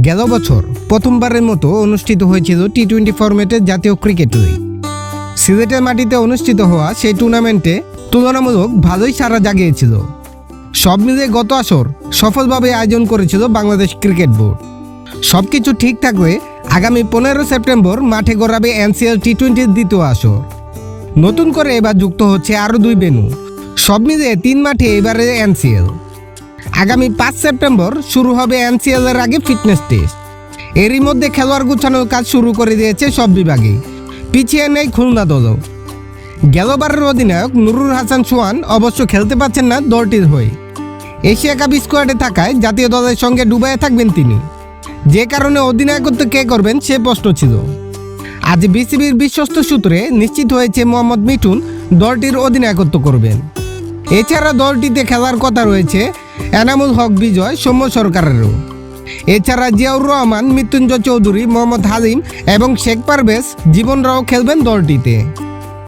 গেল বছর প্রথমবারের মতো অনুষ্ঠিত হয়েছিল টি টোয়েন্টি ফরম্যাটের জাতীয় ক্রিকেট লিগ সিলেটের মাটিতে অনুষ্ঠিত হওয়া সেই টুর্নামেন্টে তুলনামূলক ভালোই সারা জাগিয়েছিল। সব মিলে গত আসর সফলভাবে আয়োজন করেছিল বাংলাদেশ ক্রিকেট বোর্ড সব কিছু ঠিক থাকলে আগামী পনেরো সেপ্টেম্বর মাঠে গড়াবে এনসিএল টি টোয়েন্টির দ্বিতীয় আসর। নতুন করে এবার যুক্ত হচ্ছে আরও দুই বেনু সব মিলিয়ে তিন মাঠে এবারে এনসিএল আগামী পাঁচ সেপ্টেম্বর শুরু হবে এনসিএল এর আগে ফিটনেস টেস্ট। এরই মধ্যে খেলোয়াড় গুছানোর কাজ শুরু করে দিয়েছে সব বিভাগে। পিছিয়ে নেই খুলনা দলও। গেলবারের অধিনায়ক নুরুল হাসান সোহান অবশ্য খেলতে পারছেন না দলটির হয়ে। এশিয়া কাপ স্কোয়াডে থাকায় জাতীয় দলের সঙ্গে ডুবাইয়ে থাকবেন তিনি। যে কারণে অধিনায়কত্ব কে করবেন সে প্রশ্ন ছিল। আজ বিসিবির বিশ্বস্ত সূত্রে নিশ্চিত হয়েছে মোহাম্মদ মিঠুন দলটির অধিনায়কত্ব করবেন। এছাড়া দলটিতে খেলার কথা রয়েছে এনামুল হক বিজয় সৌম্য সরকারেরও। এছাড়া জিয়াউর রহমান, মৃত্যুঞ্জয় চৌধুরী, মোহাম্মদ হালিম এবং শেখ পারভেজ জীবনরাও খেলবেন দলটিতে।